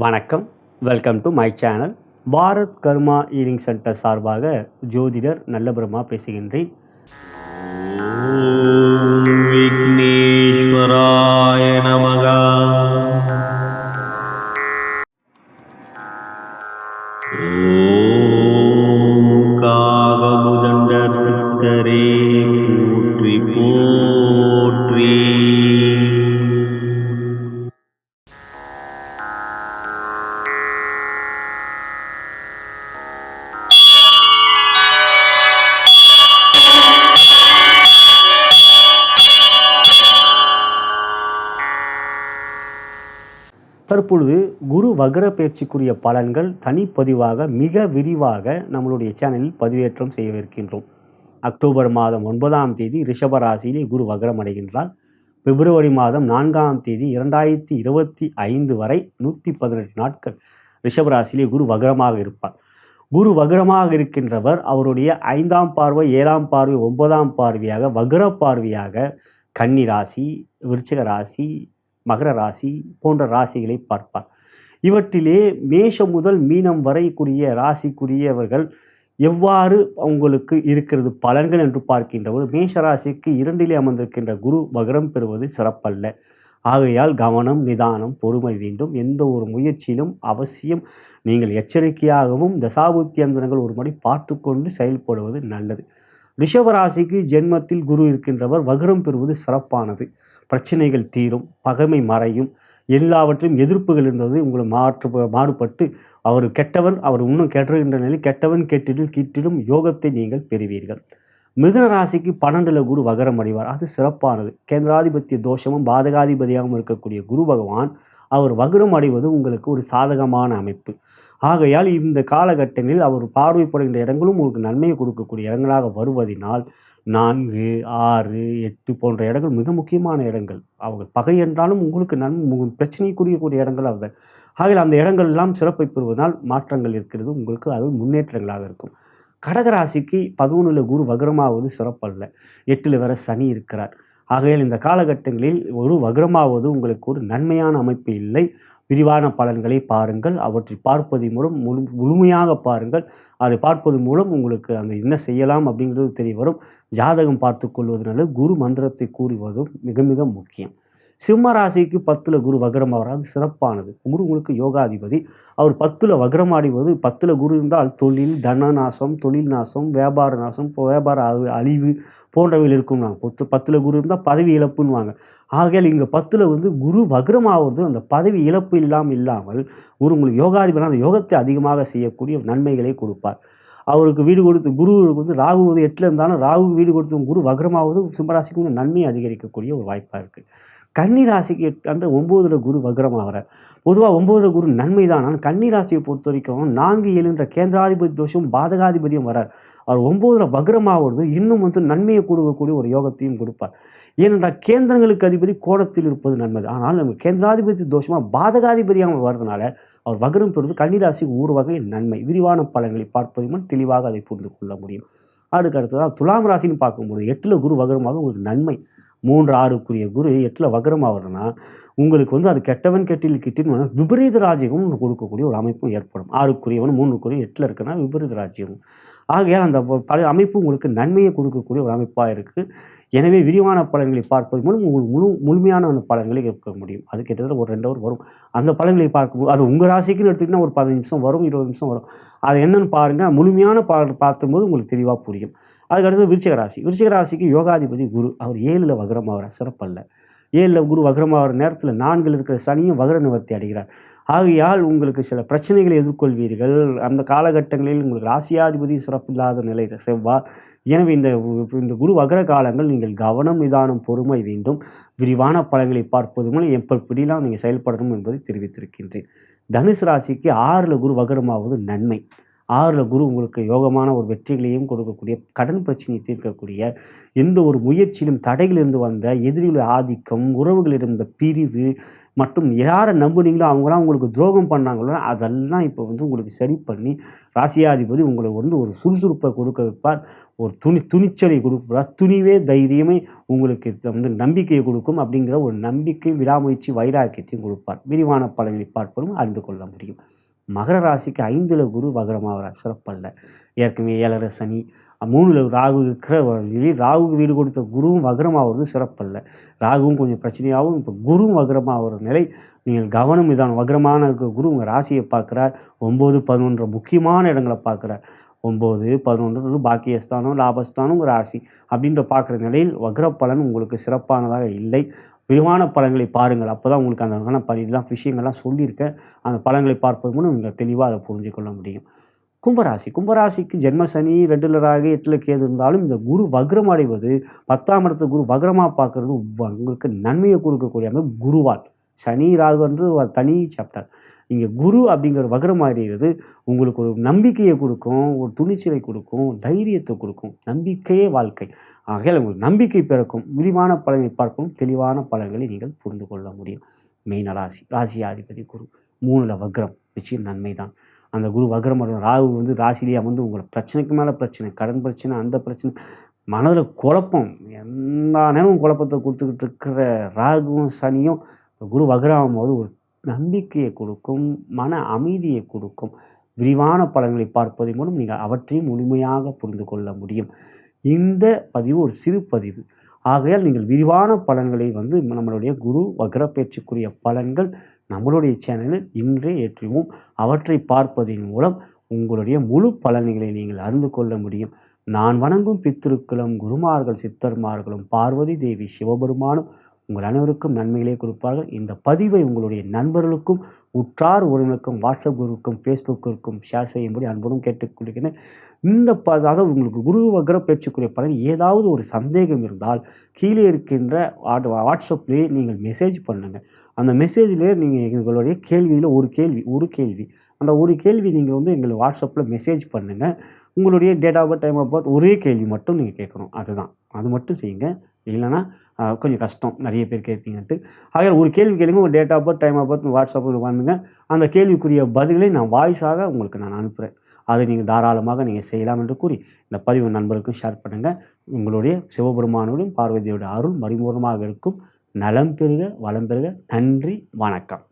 வணக்கம். Welcome to my channel Bharat Karma evening centre சார்பாக ஜோதிடர் நல்லபுரமா பேசுகின்றேன். விக்னேஸ்வராய நமகா. தற்பொழுது குரு வக்ர பயிற்சிக்குரிய பலன்கள் தனிப்பதிவாக மிக விரிவாக நம்மளுடைய சேனலில் பதிவேற்றம் செய்யவிருக்கின்றோம். அக்டோபர் மாதம் ஒன்பதாம் தேதி ரிஷபராசியிலே குரு வக்ரம் அடைகின்றார். பிப்ரவரி மாதம் நான்காம் தேதி இரண்டாயிரத்தி இருபத்தி ஐந்து வரை நூற்றி பதினெட்டு நாட்கள் ரிஷபராசியிலே குரு வக்ரமாக இருப்பார். குரு வக்ரமாக இருக்கின்றவர் அவருடைய ஐந்தாம் பார்வை ஏழாம் பார்வை ஒன்பதாம் பார்வையாக வக்ர பார்வையாக கன்னி ராசி விருச்சிக ராசி மகர ராசி போன்ற ராசிகளை பார்ப்பார். இவற்றிலே மேஷம் முதல் மீனம் வரைக்குரிய ராசிக்குரியவர்கள் எவ்வாறு அவங்களுக்கு இருக்கிறது பலன்கள் என்று பார்க்கின்றவர் மேஷ ராசிக்கு இரண்டிலே அமர்ந்திருக்கின்ற குரு மகரம் பெறுவது சிறப்பல்ல. ஆகையால் கவனம் நிதானம் பொறுமை வேண்டும். எந்த ஒரு முயற்சியிலும் அவசியம் நீங்கள் எச்சரிக்கையாகவும் தசாபுத்தி அந்தரங்கள் ஒரு முறை பார்த்து கொண்டு செயல்படுவது நல்லது. ரிஷபராசிக்கு ஜென்மத்தில் குரு இருக்கின்றவர் வகரம் பெறுவது சிறப்பானது. பிரச்சனைகள் தீரும் பகைமை மறையும் எல்லாவற்றையும் எதிர்ப்புகள் இருந்தது உங்களை மாற்று மாறுபட்டு அவர் கெட்டவன் அவர் இன்னும் கெட்டுகின்ற நிலையில் கெட்டவன் கெட்டிடும் கீட்டிடும் யோகத்தை நீங்கள் பெறுவீர்கள். மிதுன ராசிக்கு பன்னெண்டுல குரு வகரம் அடைவார். அது சிறப்பானது. கேந்திராதிபத்திய தோஷமும் பாதகாதிபதியாகவும் இருக்கக்கூடிய குரு பகவான் அவர் வகரம் அடைவது உங்களுக்கு ஒரு சாதகமான அமைப்பு. ஆகையால் இந்த காலகட்டங்களில் அவர் பார்வைப்படுகின்ற இடங்களும் உங்களுக்கு நன்மையை கொடுக்கக்கூடிய இடங்களாக வருவதினால் நான்கு ஆறு எட்டு போன்ற இடங்கள் மிக முக்கியமான இடங்கள். அவங்க பகை என்றாலும் உங்களுக்கு நன் உங்க பிரச்சனைக்குரியக்கூடிய இடங்கள் அவர் ஆகையில் அந்த இடங்கள் எல்லாம் சிறப்பை பெறுவதால் மாற்றங்கள் இருக்கிறது உங்களுக்கு அது முன்னேற்றங்களாக இருக்கும். கடகராசிக்கு பதினொன்றில் குரு வக்ரமாவது சிறப்பல்ல. எட்டில் வர சனி இருக்கிறார். ஆகையால் இந்த காலகட்டங்களில் ஒரு வக்ரமாவது உங்களுக்கு ஒரு நன்மையான அமைப்பு இல்லை. விரிவான பலன்களை பாருங்கள். அவற்றை பார்ப்பதன் மூலம் முழு முழுமையாக பாருங்கள். அதை பார்ப்பது மூலம் உங்களுக்கு அந்த என்ன செய்யலாம் அப்படிங்கிறது தெரிய வரும். ஜாதகம் பார்த்து கொள்வதனால குரு மந்திரத்தை கூறுவதும் மிக மிக முக்கியம். சிம்ம ராசிக்கு பத்தில் குரு வக்ரம் ஆகிறார் சிறப்பானது. குரு உங்களுக்கு யோகாதிபதி. அவர் பத்தில் வக்ரம் ஆடிவது பத்தில் குரு இருந்தால் தொழில் தன நாசம் தொழில் நாசம் வியாபார நாசம் வியாபார அழிவு போன்றவைகள் இருக்கும். நாங்கள் பத்து பத்தில் குரு இருந்தால் பதவி இழப்புன்னுவாங்க. ஆகையால் இங்கே பத்தில் வந்து குரு வக்ரமாகிறது அந்த பதவி இழப்பு இல்லாமல் இல்லாமல் குரு உங்களுக்கு யோகாதிபதி அந்த யோகத்தை அதிகமாக செய்யக்கூடிய நன்மைகளை கொடுப்பார். அவருக்கு வீடு கொடுத்து குருவுக்கு வந்து ராகு வந்து எட்டில் இருந்தாலும் ராகு வீடு கொடுத்து குரு வக்ரமாவது சிம்மராசிக்கு வந்து நன்மையை அதிகரிக்கக்கூடிய ஒரு வாய்ப்பாக இருக்குது கன்னிராசிக்கு அந்த ஒம்போதுல குரு வக்ரமாகிறார் பொதுவாக ஒம்போதுல குரு நன்மை தான் ஆனால் கன்னிராசியை பொறுத்த வரைக்கும் நான்கு ஏழுன்ற கேந்திராதிபதி தோஷம் பாதகாதிபதியும் வரார். அவர் ஒம்போதுல வக்ரமாகிறது இன்னும் வந்து நன்மையை கொடுக்கக்கூடிய ஒரு யோகத்தையும் கொடுப்பார். ஏனென்றால் கேந்திரங்களுக்கு அதிபதி கோணத்தில் இருப்பது நன்மை ஆனால் நம்ம கேந்திராதிபதி தோஷமாக பாதகாதிபதியாக வர்றதுனால அவர் வகரம் பெறுவது கன்னிராசி ஒரு வகையில் நன்மை. விரிவான பலன்களை பார்ப்பது மூலம் தெளிவாக அதை புரிந்து கொள்ள முடியும். அதுக்கு அடுத்ததாக துலாம் ராசின்னு பார்க்கும்போது எட்டில் குரு வகரமாக உங்களுக்கு நன்மை. மூன்று ஆறுக்குரிய குரு எட்டில் வக்ரமாகிறதுனா உங்களுக்கு வந்து அது கெட்டவன் கெட்டில் கிட்டின்னு விபரீத ராஜ்யமும் கொடுக்கக்கூடிய ஒரு அமைப்பும் ஏற்படும். ஆறுக்குரியவன் மூணுக்குரிய எட்டில் இருக்குன்னா விபரீத ராஜ்யம். ஆகையால் அந்த பல அமைப்பு உங்களுக்கு நன்மையை கொடுக்கக்கூடிய ஒரு அமைப்பாக இருக்குது எனவே விரிவான பலன்களை பார்ப்பது மூலம் உங்களுக்கு முழு முழுமையான அந்த பலன்களை கேட்க முடியும். அது கிட்டத்தட்ட ஒரு ரெண்டு ஹவர் வரும். அந்த பலன்களை பார்க்கும்போது அது உங்கள் ராசிக்குன்னு எடுத்துக்கிட்டால் ஒரு பதினஞ்சு நிமிஷம் வரும் இருபது நிமிஷம் வரும். அது என்னென்னு பாருங்கள் முழுமையான பா பார்க்கும்போது உங்களுக்கு தெளிவாக புரியும். அதுக்கடுத்து விருச்சிக ராசி. விருச்சிக ராசிக்கு யோகாதிபதி குரு. அவர் ஏழில் வக்ரமாகிறார் சிறப்பல்ல. ஏழில் குரு வக்ரமாகிற நேரத்தில் நான்கில் இருக்கிற சனியும் வக்ர நிவர்த்தி அடைகிறார். ஆகையால் உங்களுக்கு சில பிரச்சனைகளை எதிர்கொள்வீர்கள். அந்த காலகட்டங்களில் உங்களுக்கு ராசியாதிபதி சிறப்பில்லாத நிலையில் செவ்வாய் எனவே இந்த இந்த குரு வக்ர காலங்கள் நீங்கள் கவனம் நிதானம் பொறுமை வேண்டும். விரிவான பலன்களை பார்ப்பது மூலம் எப்படிலாம் நீங்கள் செயல்படணும் என்பதை தெரிவித்திருக்கின்றேன். தனுசு ராசிக்கு ஆறில் குரு வகரமாவது நன்மை. ஆறில் குரு உங்களுக்கு யோகமான ஒரு வெற்றிகளையும் கொடுக்கக்கூடிய கடன் பிரச்சனையை தீர்க்கக்கூடிய எந்த ஒரு முயற்சியிலும் தடைகளிலிருந்து வந்த எதிரிகளுடைய ஆதிக்கம் உறவுகளிடம் இருந்த பிரிவு மற்றும் யாரை நம்புனீங்களோ அவங்களாம் உங்களுக்கு துரோகம் பண்ணாங்களோ அதெல்லாம் இப்போ வந்து உங்களுக்கு சரி பண்ணி ராசியாதிபதி உங்களுக்கு வந்து ஒரு சுறுசுறுப்பை கொடுக்க வைப்பார். ஒரு துணி துணிச்சலை கொடுப்பார். துணிவே தைரியமே உங்களுக்கு வந்து நம்பிக்கையை கொடுக்கும் அப்படிங்கிற ஒரு நம்பிக்கை விடாமுயற்சி வைராக்கியத்தையும் கொடுப்பார். விரிவான பலனை பார்ப்பதும் அறிந்து கொள்ள முடியும். மகர ராசிக்கு ஐந்தில் குரு வகரமாகிறார் சிறப்பல்ல ஏற்கனவே ஏழரை சனி மூணில் ராகு இருக்கிற ராகுக்கு வீடு கொடுத்த குருவும் வகரமாகிறது சிறப்பல்ல ராகுவும் கொஞ்சம் பிரச்சனையாகவும் இப்போ குருவும் வகரமாகிற நிலை நீங்கள் கவனம் இதான். வகரமான இருக்க குரு உங்கள் ராசியை பார்க்குறார். ஒம்பது பதினொன்று முக்கியமான இடங்களை பார்க்குறார். ஒம்பது பதினொன்று பாக்கியஸ்தானம் லாபஸ்தானம் ஒரு ராசி. அப்படின்ற பார்க்குற நிலையில் வக்ர பலன் உங்களுக்கு சிறப்பானதாக இல்லை. விரிவான பலன்களை பாருங்கள். அப்போ தான் உங்களுக்கு அந்த இதெல்லாம் விஷயங்கள்லாம் சொல்லியிருக்கேன். அந்த பலன்களை பார்ப்பது மூலம் நீங்கள் தெளிவாக அதை புரிஞ்சுக்கொள்ள முடியும். கும்பராசி. கும்பராசிக்கு ஜென்ம சனி ரெண்டுல ராகு எட்டில் கேது இருந்தாலும் இந்த குரு வக்ரம் அடைவது பத்தாம் இடத்து குரு வக்ரமாக பார்க்குறது உங்களுக்கு நன்மையை கொடுக்கக்கூடிய அமைப்பு குருவால். சனி ராகுன்றது ஒரு தனி சாப்டர் இங்கே குரு அப்படிங்கிற வக்ரம் அடைகிறது உங்களுக்கு ஒரு நம்பிக்கையை கொடுக்கும் ஒரு துணிச்சலை கொடுக்கும் தைரியத்தை கொடுக்கும். நம்பிக்கையே வாழ்க்கை. ஆகையால் உங்களுக்கு நம்பிக்கை பிறக்கும். விரிவான பலனை பார்க்கும் தெளிவான பலன்களை நீங்கள் புரிந்து கொள்ள முடியும். மெயின் ராசி ராசியாதிபதி குரு. மூணில் வக்ரம். நிச்சயம் நன்மை தான். அந்த குரு வக்ரம் ராகு வந்து ராசிலேயே வந்து உங்களை பிரச்சனைக்கு மேலே பிரச்சனை கடன் பிரச்சனை அந்த பிரச்சனை மனதில் குழப்பம். எல்லா நேரமும் குழப்பத்தை கொடுத்துக்கிட்டு இருக்கிற ராகுவும் சனியும் குரு வக்ராகும் போது ஒரு நம்பிக்கையை கொடுக்கும் மன அமைதியை கொடுக்கும் விரிவான பலன்களை பார்ப்பதன் மூலம் நீங்கள் அவற்றையும் முழுமையாக புரிந்து கொள்ள முடியும். இந்த பதிவு ஒரு சிறு பதிவு. ஆகையால் நீங்கள் விரிவான பலன்களை வந்து நம்மளுடைய குரு வக்ர பேச்சுக்குரிய பலன்கள் நம்மளுடைய சேனலில் இன்றே ஏற்றுவோம். அவற்றை பார்ப்பதன் மூலம் உங்களுடைய முழு பலன்களை நீங்கள் அறிந்து கொள்ள முடியும். நான் வணங்கும் பித்திருக்களும் குருமார்கள் சித்தர்மார்களும் பார்வதி தேவி சிவபெருமானும் உங்கள் அனைவருக்கும் நன்மைகளே கொடுப்பார்கள். இந்த பதிவை உங்களுடைய நண்பர்களுக்கும் உற்றார் உறவினருக்கும் வாட்ஸ்அப் குரூப்புக்கும் ஃபேஸ்புக்கிற்கும் ஷேர் செய்யும்படி அன்புடன் கேட்டுக்கொள்கிறேன். இந்த ப அதாவது உங்களுக்கு குரு வகர பேச்சுக்குரிய பலன் ஏதாவது ஒரு சந்தேகம் இருந்தால் கீழே இருக்கின்ற வாட்ஸ்அப்லேயே நீங்கள் மெசேஜ் பண்ணுங்கள் அந்த மெசேஜிலே நீங்கள் எங்களுடைய கேள்வியில் ஒரு கேள்வி ஒரு கேள்வி. அந்த ஒரு கேள்வி நீங்கள் வந்து எங்களுக்கு வாட்ஸ்அப்பில் மெசேஜ் பண்ணுங்கள் உங்களுடைய date of birth time of birth ஒரே கேள்வி மட்டும் நீங்கள் கேட்கணும். அதுதான். அது மட்டும் செய்யுங்க. இல்லைன்னா கொஞ்சம் கஷ்டம். நிறைய பேர் கேட்பீங்கன்ட்டு. ஆக ஒரு கேள்வி கேளுங்க ஒரு date of birth time of birth வாட்ஸ்அப்பில் பண்ணுங்க அந்த கேள்விக்குரிய பதில்களை நான் வாய்ஸாக உங்களுக்கு நான் அனுப்புகிறேன் அதை நீங்கள் தாராளமாக நீங்கள் செய்யலாம் என்று கூறி இந்த பதிவு நண்பருக்கும் ஷேர் பண்ணுங்கள் உங்களுடைய சிவபெருமானோடும் பார்வதியோட அருள் மறைமுகமாக இருக்கும். நலம் பெறுக வளம் பெறுக. நன்றி வணக்கம்.